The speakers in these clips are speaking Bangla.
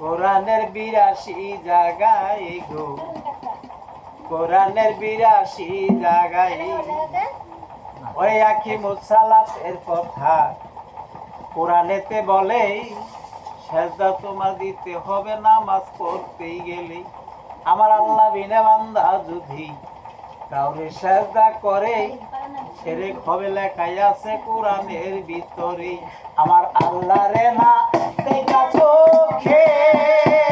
কোরআনের বিরাশি জাগাই গো। কোরআনের বিরাশি জাগাই ওই আখি মুসালাতের কথা। কোরআনেতে বলে সেজদা তোমার দিতে হবে, নামাজ পড়তেই গেলে। আমার আল্লাহ বিনা বান্দা যদি কাউরে সেজদা করে ছেড়ে খবে লেখাই আছে কোরআনের ভিতরে। আমার আল্লাহ রে না I Think that's okay.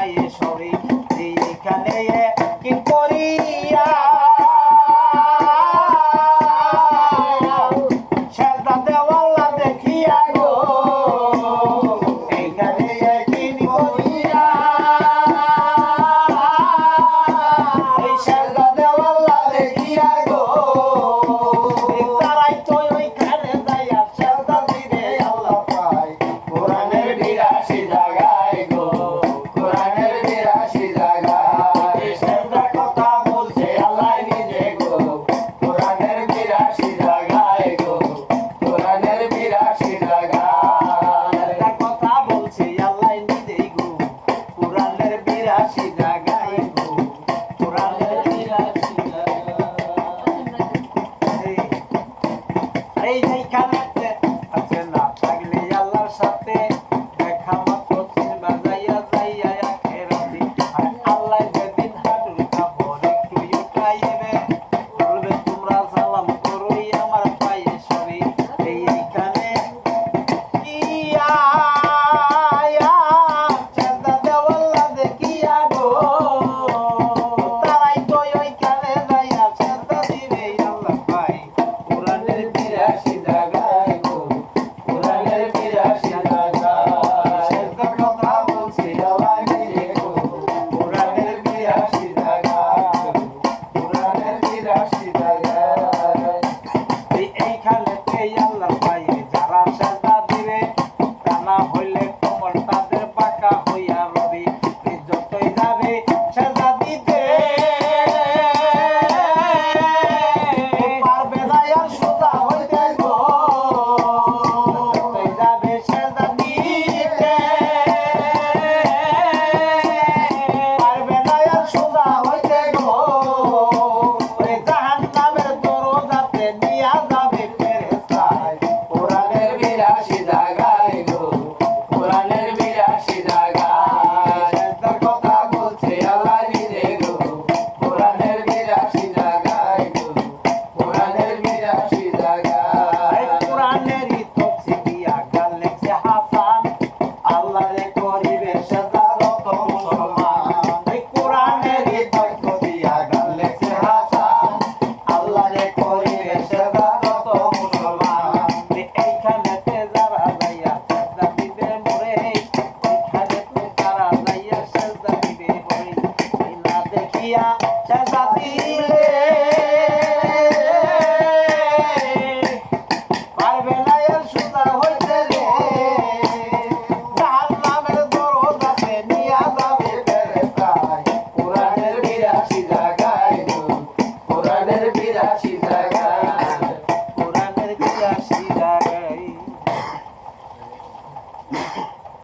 Valles あれいいかなって。